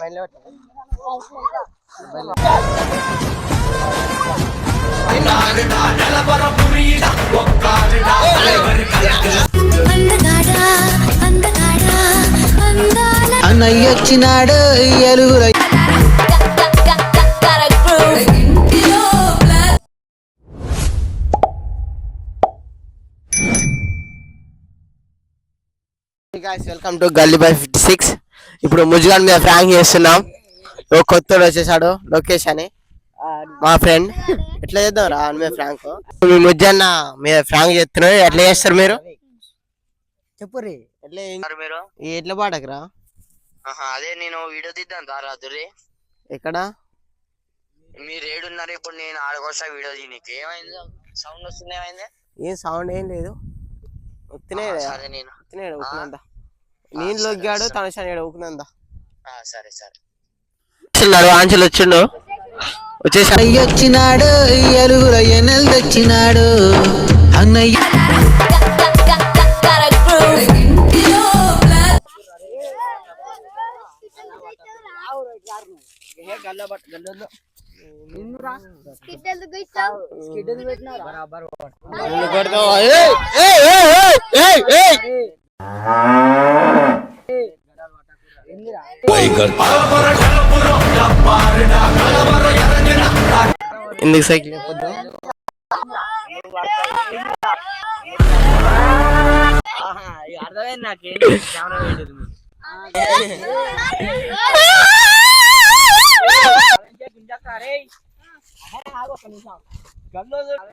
అందాల అన్నయ్యొచ్చినాడు ఎలుగుల గాయస్ వెల్కమ్ టు గల్లీ బై ఫిఫ్టీ సిక్స్ ఇప్పుడు ముజ్గాన్ మీద ఫ్రాంక్ చేస్తున్నాం. ఓ కొత్తోడు వచ్చేసాడు లోకేష్ అని మా ఫ్రెండ్ ఎట్లా చేద్దాం రా మీద ఫ్రాంక్ మీ ముజ్జన్న మీద ఫ్రాంక్ చేస్తున్నారు ఎట్లా చేస్తారు మీరు? చెప్పురి ఎట్లా మీరు? ఎట్లా పాడకరా ఆహా, అదే నేను వీడియో తీద్దాం దారా దుర్రి ఎక్కడ? మీరు ఏడున్నారు ఇప్పుడు నేను ఆడకొస్తా వీడియో తీనికి ఏమైంది? సౌండ్ వస్తుంది ఏమైంది ఏం సౌండ్ ఏం లేదు. సరే నేను. ఊకునందా నేను లొగ్గాడు తనశాని ఊకునందా? ఆ, సరే సరే. వచ్చిన్నాడు ఆంచలు వచ్చిండు. వచ్చేసి. అన్నయ్యొచ్చినాడు ఎలుగుల ఎనెల్ తెచ్చినాడు. అన్నయ్య కొడతావా? ఏయ్, ఏయ్, ఏయ్, ఏయ్, ఏయ్, ఏయ్. ఎందుకు సైకిల్ చెప్పొద్దు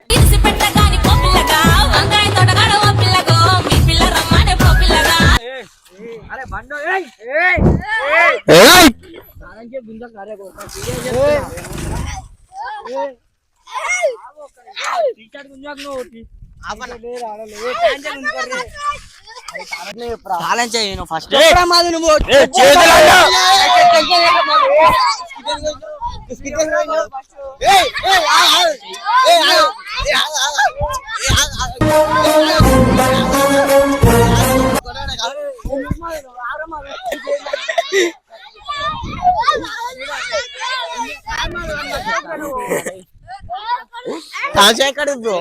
ఇరిసి పెట్టగాని పో ఏయ్, చేతులు అన్నా. ఏయ్, తాజా ఎక్కడ బ్రో.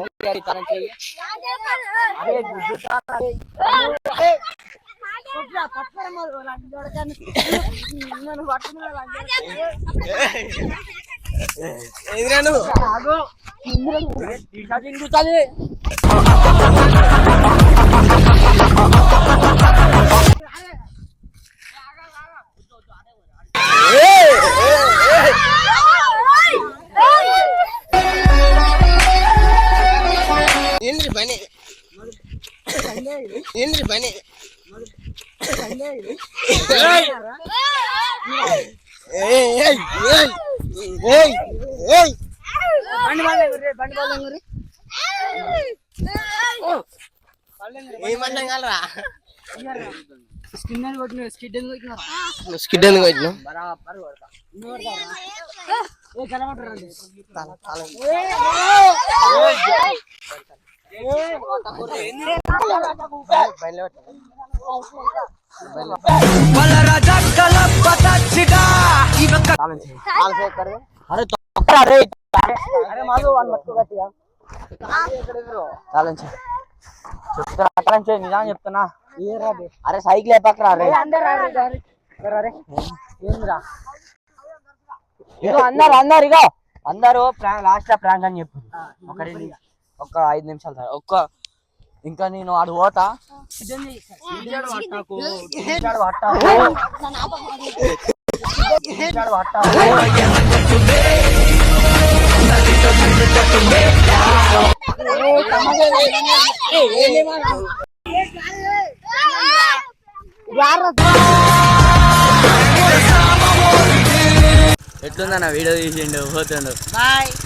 ఎదురా నువ్వు? ఏంద్రి పని ఏయ్, ఏయ్, ఏయ్, ఏయ్, ఏయ్. ఏమన్నా కలరా నువ్వు స్కిడ్ ఎందుకు వచ్చినావు చెప్తున్నా అరే సైకిల్ ఎప్పకరా రే ఇగో అందరు అందరు ఇగో అందరూ ప్రాంక్ లాస్ట్ ప్రాంక్ అని చెప్పు ఒక రెండు ఒక ఐదు నిమిషాలు సార్ ఒక్క ఇంకా నేను ఆడు పోతా. ఎట్లుందన్న వీడియో తీసిండు? పోతుండు. అందగాడా